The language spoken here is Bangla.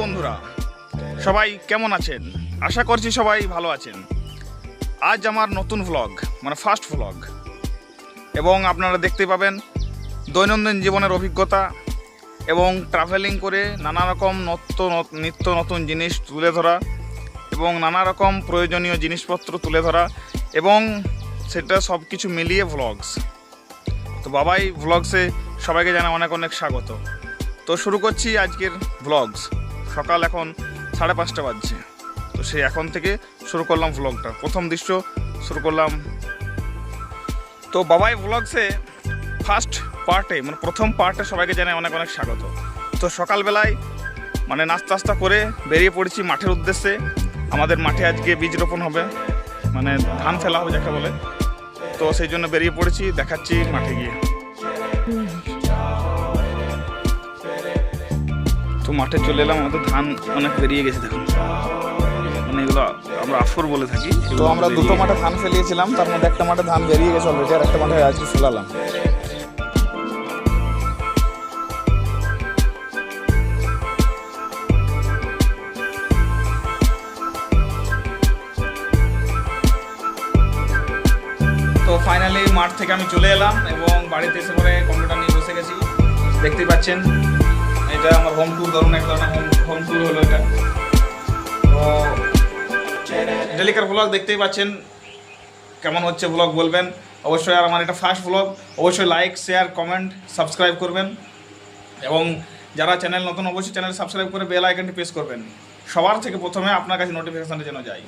বন্ধুরা, সবাই কেমন আছেন? আশা করছি সবাই ভালো আছেন। আজ আমার নতুন ভ্লগ মানে ফার্স্ট ভ্লগ এবং আপনারা দেখতে পাবেন দৈনন্দিন জীবনের অভিজ্ঞতা এবং ট্রাভেলিং করে নানা রকম নত্য নিত্য নতুন জিনিস তুলে ধরা এবং নানা রকম প্রয়োজনীয় জিনিসপত্র তুলে ধরা এবং সেটা সব কিছু মিলিয়ে ভ্লগস তো বাবাই ভ্লগসে সবাইকে জানা অনেক অনেক স্বাগত। তো শুরু করছি আজকের ভ্লগস সকাল এখন সাড়ে পাঁচটা বাজছে। তো সেই এখন থেকে শুরু করলাম ভ্লগটা প্রথম দৃশ্য শুরু করলাম। তো বাবাই ভ্লগসে ফার্স্ট পার্টে মানে প্রথম পার্টে সবাইকে জানাই অনেক অনেক স্বাগত। তো সকালবেলায় মানে নাস্তা নাস্তা করে বেরিয়ে পড়েছি মাঠের উদ্দেশ্যে। আমাদের মাঠে আজকে বীজ রোপণ হবে। মানে ধান ফেলা হবে যাকে বলে। তো সেই জন্য বেরিয়ে পড়েছি, দেখাচ্ছি মাঠে গিয়ে। তো মাঠে চলে এলাম আমাদের ধান অনেক বেরিয়ে গেছে দেখুন। মানে এগুলো আমরা আফর বলে থাকি তো আমরা দুটো মাঠে ধান ফেলিয়েছিলাম তার মধ্যে একটা মাঠে ধান বেরিয়ে গেছে অলরেডি আর একটা মাঠে আজকে ফেলালাম। তো ফাইনালি মাঠ থেকে আমি চলে এলাম এবং বাড়িতে এসে পরে কম্পিউটার নিয়ে বসে গেছি। দেখতেই পাচ্ছেন এটা আমার হোম ট্যুর ধরুন, এক ধরনের হোম হোম ট্যুর হলো এটা। তো ডেলিকার ব্লগ দেখতেই পাচ্ছেন, কেমন হচ্ছে ব্লগ বলবেন। অবশ্যই আর আমার এটা ফার্স্ট ব্লগ অবশ্যই লাইক শেয়ার কমেন্ট সাবস্ক্রাইব করবেন। এবং যারা চ্যানেল নতুন, অবশ্যই চ্যানেল সাবস্ক্রাইব করে বেল আইকনটি প্রেস করবেন। সবার থেকে প্রথমে আপনার কাছে নোটিফিকেশানটা যেন যায়।